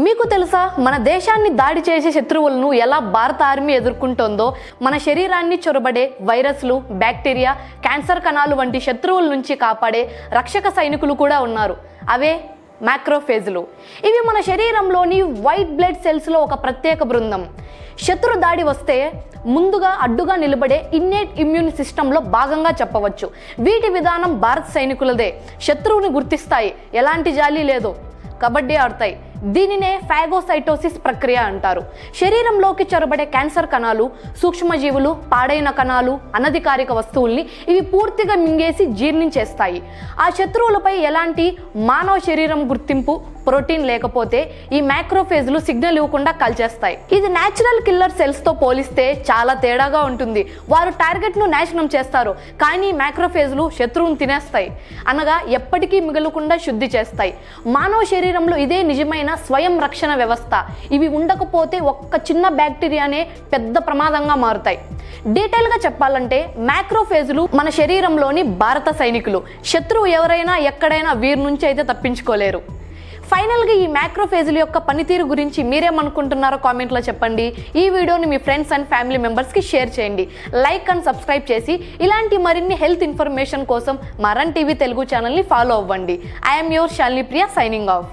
మీకు తెలుసా? మన దేశాన్ని దాడి చేసే శత్రువులను ఎలా భారత ఆర్మీ ఎదుర్కొంటోందో? మన శరీరాన్ని చొరబడే వైరస్లు బ్యాక్టీరియా క్యాన్సర్ కణాలు వంటి శత్రువుల నుంచి కాపాడే రక్షక సైనికులు కూడా ఉన్నారు. అవే మ్యాక్రోఫేజులు. ఇవి మన శరీరంలోని వైట్ బ్లడ్ సెల్స్లో ఒక ప్రత్యేక బృందం. శత్రు దాడి వస్తే ముందుగా అడ్డుగా నిలబడే ఇన్నేట్ ఇమ్యూన్ సిస్టంలో భాగంగా చెప్పవచ్చు. వీటి విధానం భారత సైనికులదే. శత్రువుని గుర్తిస్తాయి. ఎలాంటి జాలి లేదు. కబడ్డీ ఆడతాయి. దీనినే ఫాగోసైటోసిస్ ప్రక్రియ అంటారు. శరీరంలోకి చొరబడే క్యాన్సర్ కణాలు సూక్ష్మజీవులు పాడైన కణాలు అనధికారిక వస్తువుల్ని ఇవి పూర్తిగా మింగేసి జీర్ణించేస్తాయి. ఆ శత్రువులపై ఎలాంటి మానవ శరీరం గుర్తింపు ప్రోటీన్ లేకపోతే ఈ మ్యాక్రోఫేజ్లు సిగ్నల్ ఇవ్వకుండా కలిచేస్తాయి. ఇది న్యాచురల్ కిల్లర్ సెల్స్తో పోలిస్తే చాలా తేడాగా ఉంటుంది. వారు టార్గెట్ను నాశనం చేస్తారు. కానీ మ్యాక్రోఫేజ్లు శత్రువును తినేస్తాయి. అనగా ఎప్పటికీ మిగలకుండా శుద్ధి చేస్తాయి. మానవ శరీరంలో ఇదే నిజమైన స్వయం రక్షణ వ్యవస్థ. ఇవి ఉండకపోతే ఒక్క చిన్న బ్యాక్టీరియానే పెద్ద ప్రమాదంగా మారుతాయి. డీటెయిల్గా చెప్పాలంటే మ్యాక్రోఫేజులు మన శరీరంలోని భారత సైనికులు. శత్రువు ఎవరైనా ఎక్కడైనా వీరి నుంచి అయితే తప్పించుకోలేరు. ఫైనల్గా ఈ మ్యాక్రోఫేజుల యొక్క పనితీరు గురించి మీరేమనుకుంటున్నారో కామెంట్లో చెప్పండి. ఈ వీడియోని మీ ఫ్రెండ్స్ అండ్ ఫ్యామిలీ మెంబర్స్కి షేర్ చేయండి. లైక్ అండ్ సబ్స్క్రైబ్ చేసి ఇలాంటి మరిన్ని హెల్త్ ఇన్ఫర్మేషన్ కోసం మరన్ టీవీ తెలుగు ఛానల్ని ఫాలో అవ్వండి. I'm your Shalini Priya signing off